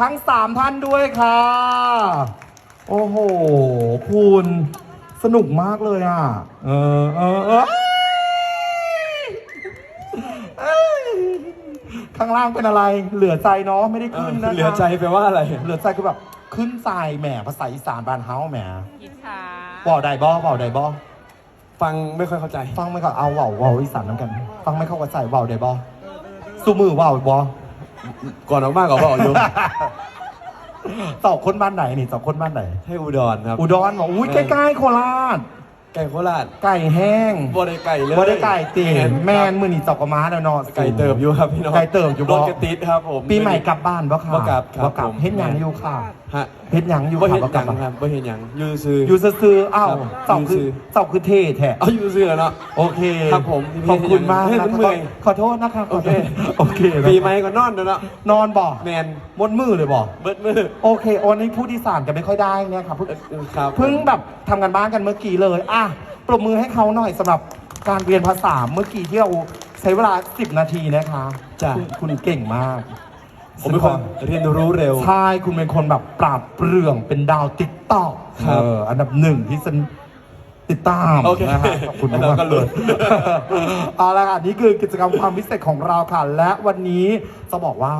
ทั้งสามท่านด้วยค่ะ โอ้โห คุณสนุกมากเลยอะ เออเออเออข้างล่างเป็นอะไร เหลือใจเนาะไม่ได้ขึ้นนะคะเหลือใจไปลว่าอะไร เหลือใจคือแบบขึ้นใจแหมภาษาอีสานบ้านเฮาแหมอิจฉาบอกได้บ่บอกได้บ่ฟังไม่ค่อยเข้าใจ ฟังไม่เข้าเอาเว้าเว้าอีสานน้ำกัน ฟังไม่เข้ากับใจเว้าได้บ่สู้มือเว้าบ่ ก่อนออกมาก็บอกอยู่เจ้าคนบ้านไหนนี่เจ้าคนบ้านไหน ให้อุดรครับอุดรบอกอุ้ยเออใกล้ๆโคราชไก่โคราชไก่แห้งบ่ได้ไก่เลยบ่ได้ไก่ตีแม่นแมนมือนี่เจอกกระมาแล้วเนาะไก่เติบอยู่ครับพี่น้องไก่เติบอยู่บ่รถกระติดครับผมปีใหม่กลับบ้านบ่ค่ะบ่กลับครับบ่กลับผมเฮ็ดหยังอยู่ค่ะฮะเฮ็ดหยังอยู่บ่ค่ะเห็นบ่หกลัยับงครับบ่เห็นหยังอยูซื้อ อยู่ซื่อๆอ้าวครับเจ้าคืออยู่ซื่อเจ้าคือเท่แท้เอาอยู่ซื้อแล้วเนาะ โอเคครับผมขอบคุณมากเฮ้ยนะมันเมื่อย ขอโทษนะคะขโออเคโทษโอเคนะปีใหม่ก็นอนแล้วเนาะนอนบ่แมนมดมือเลยบ่เบิดมือโอเคโอนนี้พูดอีสานกันไม่ค่อยได้เนี่ยครับเพิ่งเออครับเพิ่งแบบทำกันบ้านกันเมื่อกี้เลยอะปรบมือให้เขาหน่อยสำหรับการเรียนภาษาเมื่อกี้ที่เราใช้เวลา 10 นาทีนะคะจ้ะคุณคุณเก่งมาก ผมเป็นคนเรียนรู้เร็ว ใช่คุณเป็นคนแบบปราดเปรื่องเป็นดาวติ๊กต็อกครับ อันดับหนึ่งที่ฉันติดตามโอเคนะฮะขอบคุณแล้วมากก็ๆหลุเลยดเอาละค่ะนี่คือกิจกรรมความพิเศษของเราค่ะ และวันนี้จะบอกว่า